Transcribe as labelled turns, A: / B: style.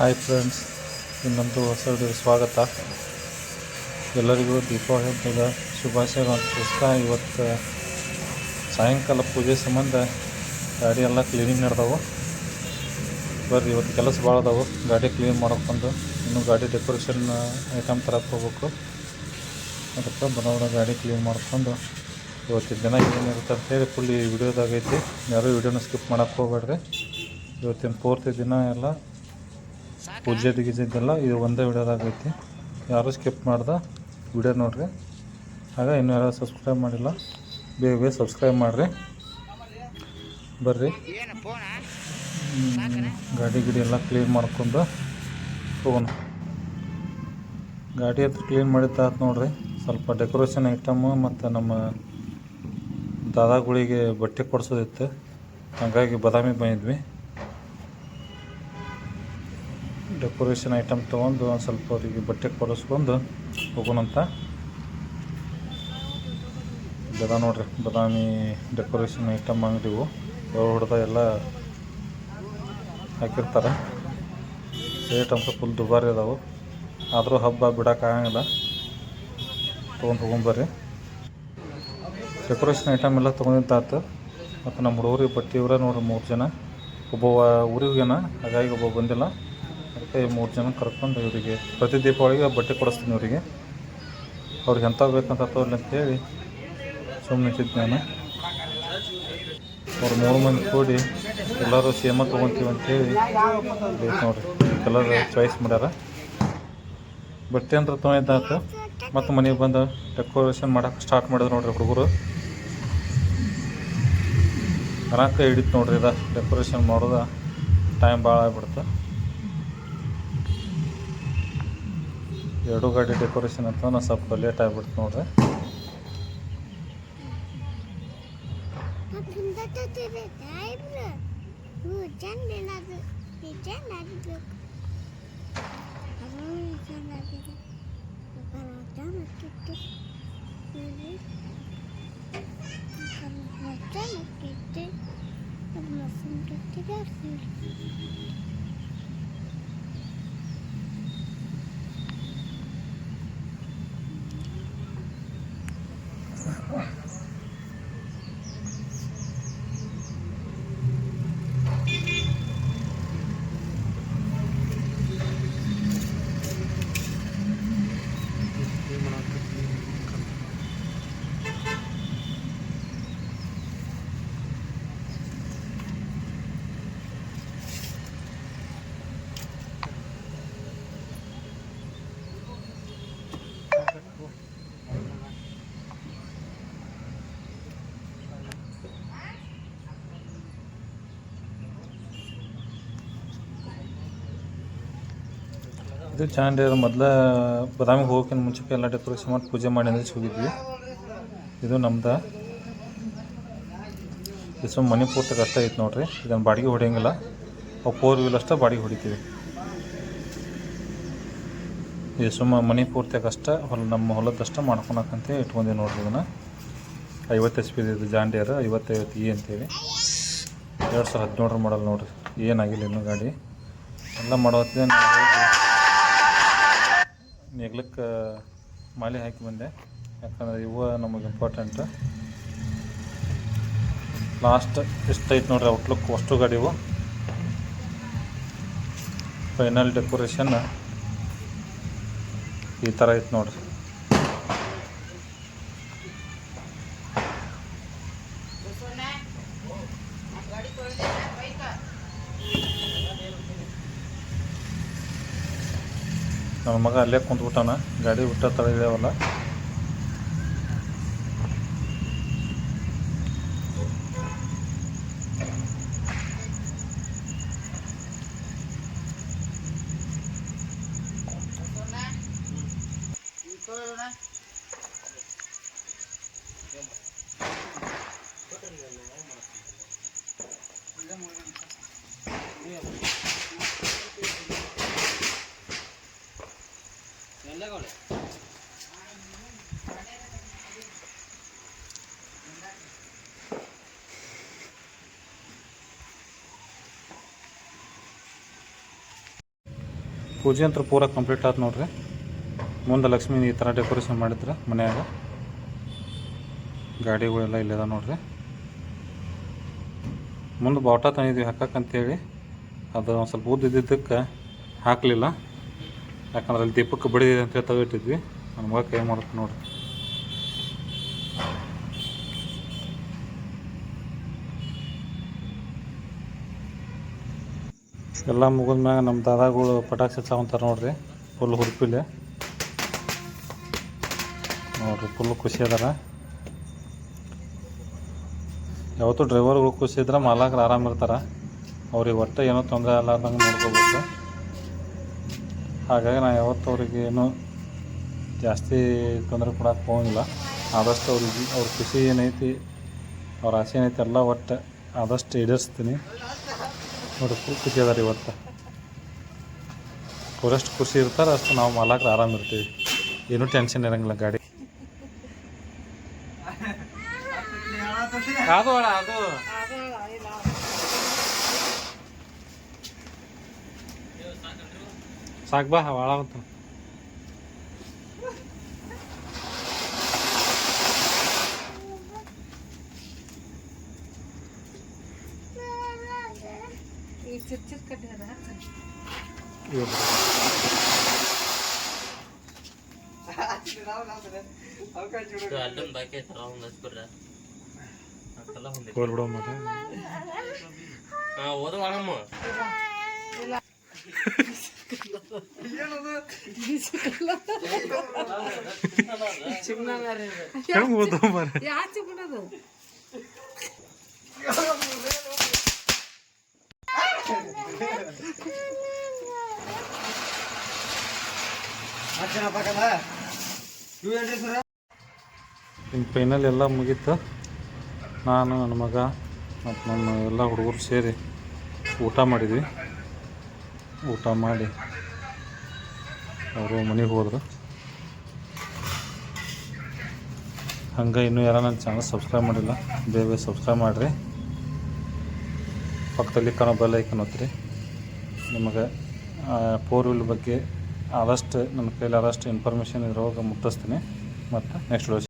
A: Hi friends ಇನ್ನೊಂದು ಹೊಸ video ಸ್ವಾಗತ. ಎಲ್ಲರಿಗೂ ದೀಪಾವಳಿ ಹಬ್ಬದ ಶುಭಾಶಯಗಳನ್ನು ತಿಳಿಸ್ತಾ ಇವತ್ತು ಸಾಯಂಕಾಲ ಪೂಜೆ ಸಂಬಂಧ ಗಾಡಿ ಎಲ್ಲ ಕ್ಲೀನಿಂಗ್ ನಡೆದವು. ಬರ್ರಿ, ಇವತ್ತು ಕೆಲಸ ಭಾಳ ಅದಾವು. ಗಾಡಿ ಕ್ಲೀನ್ ಮಾಡ್ಕೊಂಡು ಇನ್ನು ಗಾಡಿ ಡೆಕೋರೇಷನ್ ಐಟಮ್ ತರಕ್ಕೆ ಹೋಗ್ಬೇಕು. ಅದಕ್ಕೆ ಬರೋಣ ಗಾಡಿ ಕ್ಲೀನ್ ಮಾಡ್ಕೊಂಡು ಇವತ್ತಿನ ದಿನ ಏನಿರುತ್ತೆ ಅಂತೇಳಿ ಫುಲ್ ಈ ವಿಡಿಯೋದಾಗೈತಿ ಯಾರೂ ವಿಡಿಯೋನ ಸ್ಕಿಪ್ ಮಾಡೋಕ್ಕೆ ಹೋಗ್ಬೇಡ್ರಿ. ಇವತ್ತಿನ ಪೂರ್ತಿ ದಿನ ಎಲ್ಲ ಪೂಜೆ ಗೀಜೆದ್ದೆಲ್ಲ ಇದು ಒಂದೇ ವಿಡಿಯೋದಾಗೈತಿ ಯಾರೂ ಸ್ಕಿಪ್ ಮಾಡ್ದೆ ವಿಡಿಯೋ ನೋಡ್ರಿ. ಆಗ ಇನ್ನೂ ಯಾರು ಸಬ್ಸ್ಕ್ರೈಬ್ ಮಾಡಿಲ್ಲ, ಬೇಗ ಬೇಗ ಸಬ್ಸ್ಕ್ರೈಬ್ ಮಾಡಿರಿ. ಬರ್ರಿ. ಗಾಡಿ ಗಿಡಿ ಎಲ್ಲ ಕ್ಲೀನ್ ಮಾಡ್ಕೊಂಡು ಹೋಗೋಣ. ಗಾಡಿ ಹತ್ರ ಕ್ಲೀನ್ ಮಾಡಿದ್ದಾತು ನೋಡ್ರಿ. ಸ್ವಲ್ಪ ಡೆಕೋರೇಷನ್ ಐಟಮು ಮತ್ತು ನಮ್ಮ ದಾದಾಗಳಿಗೆ ಬಟ್ಟೆ ಕೊಡ್ಸೋದಿತ್ತು. ಹಾಗಾಗಿ ಬಾದಾಮಿ ಬಂದಿದ್ವಿ. ಡೆಕೋರೇಷನ್ ಐಟಮ್ ತೊಗೊಂಡು ಒಂದು ಸ್ವಲ್ಪ ಅವರಿಗೆ ಬಟ್ಟೆ ಕೊಡಿಸ್ಕೊಂಡು ಹೋಗೋಣಂತ. ಇದೆಲ್ಲ ನೋಡ್ರಿ, ಬದಾಮಿ ಡೆಕೋರೇಷನ್ ಐಟಮ್ ಅಂಗಡಿವು ಅವ್ರು ಹೊಡೆದ ಎಲ್ಲ ಹಾಕಿರ್ತಾರೆ. ರೇಟ್ ಅಂತ ಫುಲ್ ದುಬಾರಿ ಅದಾವು. ಆದರೂ ಹಬ್ಬ ಬಿಡೋಕ್ಕಾಗಂಗಿಲ್ಲ ತೊಗೊಂಡು ಹೋಗೊಂಬರ್ರಿ ಡೆಕೋರೇಷನ್ ಐಟಮ್ ಎಲ್ಲ ತೊಗೊಂಡಿದ್ದಾತು ಮತ್ತು ನಮ್ಮ ಹುಡುಗರಿಗೆ ಬಟ್ಟೆ ಇವರೇ ನೋಡ್ರಿ ಮೂರು ಜನ. ಒಬ್ಬ ಹೋಗ್ಯಾನ ಹಾಗಾಗಿ ಒಬ್ಬ ಬಂದಿಲ್ಲ. ಮೂರು ಜನ ಕರ್ಕೊಂಡು ಇವರಿಗೆ ಪ್ರತಿ ದೀಪಾವಳಿಗೆ ಬಟ್ಟೆ ಕೊಡಿಸ್ತೀನಿ ಇವರಿಗೆ. ಅವ್ರಿಗೆ ಎಂಥ ಬೇಕಂತ ತೋರ್ಲಿ ಅಂತೇಳಿ ಸುಮ್ಮನೆ ನಿಂತಿದ್ದು ನಾನು ಅವ್ರು ಮೂರು ಮಂದಿ ಕೂಡಿ ಎಲ್ಲರೂ ಸೇಮ ತೊಗೊತೀವಿ ಅಂತೇಳಿ ಹೇಳಿ ನೋಡ್ರಿ. ಕಲರ್ ಚಾಯ್ಸ್ ಮಾಡ್ಯಾರ. ಬಟ್ಟೆ ಅಂದ್ರೆ ತೊಗೊಂಡಿದ್ದಾತು ಮತ್ತು ಮನೆಗೆ ಬಂದು ಡೆಕೋರೇಷನ್ ಮಾಡೋಕೆ ಸ್ಟಾರ್ಟ್ ಮಾಡಿದ್ರು ನೋಡ್ರಿ ಹುಡುಗರು. ಅನಾಕ ಹಿಡಿತು ನೋಡ್ರಿ ಇದು ಡೆಕೋರೇಷನ್ ಮಾಡೋದು. ಟೈಮ್ ಭಾಳ ಆಗ್ಬಿಡ್ತು. ಎರಡು ಗಾಡಿ ಡೆಕೋರೇಷನ್ ಅಂತ ನಾನು ಸ್ವಲ್ಪ ಲೇಟ್ ಆಗ್ಬಿಡ್ತು ನೋಡ್ರಿ. Thank you. ಇದು ಚಾಂಡಿ ಅದು ಮೊದಲ ಬಾದಾಮಿಗೆ ಹೋಗೋಕ್ಕಿಂತ ಮುಂಚೆಗೆ ಎಲ್ಲ ಡೆಕೋರೇಷನ್ ಮಾಡಿ ಪೂಜೆ ಮಾಡಿ ಅಂದ್ರೆ ಹೋಗಿದ್ವಿ. ಇದು ನಮ್ದು. ಇದು ಸುಮ್ಮ ಮನೆ ಪೂರ್ತಿ ಕಷ್ಟ ಐತೆ ನೋಡ್ರಿ. ಇದನ್ನು ಬಾಡಿಗೆ ಹೊಡೆಯಂಗಿಲ್ಲ. ಅವು ಫೋರ್ ವೀಲ್ ಅಷ್ಟೇ ಬಾಡಿಗೆ ಹೊಡಿತೀವಿ. ಇದು ಸುಮ್ಮ ಮನೆ ಪೂರ್ತಿ ಕಷ್ಟ, ಹೊಲ ನಮ್ಮ ಹೊಲದಷ್ಟೇ ಮಾಡ್ಕೊಳಕಂತ ಇಟ್ಕೊಂಡೀವಿ ನೋಡ್ರಿ ಇದನ್ನು. ಐವತ್ತು ಎಚ್ ಪಿ ಇದು ಜಾಂಡಿಯರ್ ಐವತ್ತೈವತ್ತು ಇ ಅಂತೇಳಿ. ಎರಡು ಸಾವಿರದ ಹದಿನೇಳರ ಮಾಡಲ್ ನೋಡ್ರಿ. ಏನಾಗಿಲ್ಲ ಇನ್ನೂ ಗಾಡಿ. ಎಲ್ಲ ಮಾಡೋತ್ತಿಗೆ ನೆಗ್ಲಕ್ಕೆ ಮಾಲೆ ಹಾಕಿ ಬಂದೆ. ಯಾಕಂದ್ರೆ ಇವು ನಮಗೆ ಇಂಪಾರ್ಟೆಂಟ್ ಲಾಸ್ಟ್ ಎಷ್ಟೈತೆ ನೋಡ್ರಿ ಔಟ್ಲುಕ್ ಅಷ್ಟು ಗಾಡಿ ಇವು. ಫೈನಲ್ ಡೆಕೋರೇಷನ್ ಈ ಥರ ಐತೆ ನೋಡ್ರಿ. ನನ್ನ ಮಗ ಅಲ್ಲೇ ಕುಂತ್ಬಿಟ್ಟಾನ. ಗಾಡಿ ಬಿಟ್ಟ ತಳಿದೇವಲ್ಲ ಪೂಜೆ ಅಂತ ಪೂರ ಕಂಪ್ಲೀಟ್ ಆಯ್ತು ನೋಡ್ರಿ. ಮುಂದೆ ಲಕ್ಷ್ಮೀ ಈ ಥರ ಡೆಕೋರೇಷನ್ ಮಾಡಿದ್ರೆ ಮನೆಯಾಗ. ಗಾಡಿಗಳೆಲ್ಲ ಇಲ್ಲದ ನೋಡ್ರಿ. ಮುಂದೆ ಬಾವುಟ ತಂದಿದ್ವಿ ಹಾಕಕ್ಕಂತೇಳಿ. ಅದು ಒಂದು ಸ್ವಲ್ಪ ಊದಿದ್ದಕ್ಕೆ ಹಾಕಲಿಲ್ಲ. ಯಾಕಂದ್ರೆ ಅಲ್ಲಿ ದೀಪಕ್ಕೆ ಬಡಿದಿದೆ ಅಂತೇಳಿ ತೆಗಿಟ್ಟಿದ್ವಿ ನಮ್ಗೆ ಕೈ ಮಾಡುತ್ತೆ ನೋಡ್ರಿ. ಎಲ್ಲ ಮುಗಿದ್ಮ್ಯಾಗ ನಮ್ಮ ದಾದಾಗಳು ಪಟಾಕಿ ಹಚ್ಚಾವಂತಾರೆ ನೋಡ್ರಿ. ಫುಲ್ ಹುರುಪಿಲೆ. ನೋಡ್ರಿ, ಫುಲ್ ಖುಷಿ ಅದಾರ. ಯಾವತ್ತು ಡ್ರೈವರ್ಗಳು ಖುಷಿ ಇದ್ರೆ ಮಾಲಕರು ಆರಾಮ ಇರ್ತಾರೆ. ಅವ್ರಿಗೆ ಒಟ್ಟು ಏನೋ ತೊಂದರೆ ಆಗಲಾರ್ದಂಗೆ ನೋಡ್ಕೋಬೇಕು. ಹಾಗಾಗಿ ನಾ ಯಾವತ್ತು ಅವ್ರಿಗೆ ಏನು ಜಾಸ್ತಿ ತೊಂದರೆ ಕೊಡಕ್ಕೆ ಹೋಗಿಲ್ಲ. ಆದಷ್ಟು ಅವ್ರಿಗೆ, ಅವ್ರ ಖುಷಿ ಏನೈತಿ, ಅವ್ರ ಆಸೆ ಏನೈತಿ ಎಲ್ಲ ಒಟ್ಟು ಆದಷ್ಟು ಈಡೇರಿಸ್ತೀನಿ ನೋಡಿ ಫುಲ್ ಖುಷಿ ಅದಾರ ಇವತ್ತು ಅವರಷ್ಟು ಖುಷಿ ಇರ್ತಾರೆ ಅಷ್ಟು ನಾವು ಮಾಲಕರು ಆರಾಮ ಇರ್ತೀವಿ. ಏನೂ ಟೆನ್ಷನ್ ಇರಂಗಿಲ್ಲ ಗಾಡಿ. ಅದು ಅದು ಸಾಕು ಬಾ ಭಾಳ ಅಂತ
B: ಈ ಚಿಕ್ಕ ಚಿಕ್ಕ ಕಡ್ಡಿ ಅದ
C: ಅಲ್ಲೊಂದು ಬಾಕಿ ಐತಲ್ಲ ಅವ್ನ ಹಚ್ಬಿಡ್ರ
A: ಕೋಲ್ ಬಿಡೋ
C: ಹಾ ಓದ ಮಾಡಮ್ಮ
A: ಹೆಂಗೆ ಓದೋ ಮಾರ
B: ಯಾ ಚಿಕ್ಕಣದು
A: ಇನ್ನು ಫೈನಲ್ ಎಲ್ಲ ಮುಗೀತು. ನಾನು, ನನ್ನ ಮಗ ಮತ್ತು ನಮ್ಮ ಎಲ್ಲ ಹುಡುಗರು ಸೇರಿ ಊಟ ಮಾಡಿದ್ವಿ. ಊಟ ಮಾಡಿ ಅವರು ಮನೆಗೆ ಹೋದರು. ಹಂಗೆ ಇನ್ನೂ ಯಾರ ನನ್ನ ಚಾನಲ್ ಸಬ್ಸ್ಕ್ರೈಬ್ ಮಾಡಿಲ್ಲ, ಬೇಗ ಸಬ್ಸ್ಕ್ರೈಬ್ ಮಾಡಿರಿ. ಪಕ್ಕದಲ್ಲಿ ಕಾಣೋ ಬೆಲ್ ಐಕನ್ ಒತ್ತಿರಿ. ನಿಮಗೆ ಫೋರ್ ವೀಲ್ ಬಗ್ಗೆ ಆದಷ್ಟು ನನ್ನ ಕೈಲಿ ಆದಷ್ಟು ಇನ್ಫಾರ್ಮೇಷನ್ ಇದ್ರೊಳಗೆ ಮುಟ್ಟಿಸ್ತೀನಿ. ಮತ್ತು ನೆಕ್ಸ್ಟ್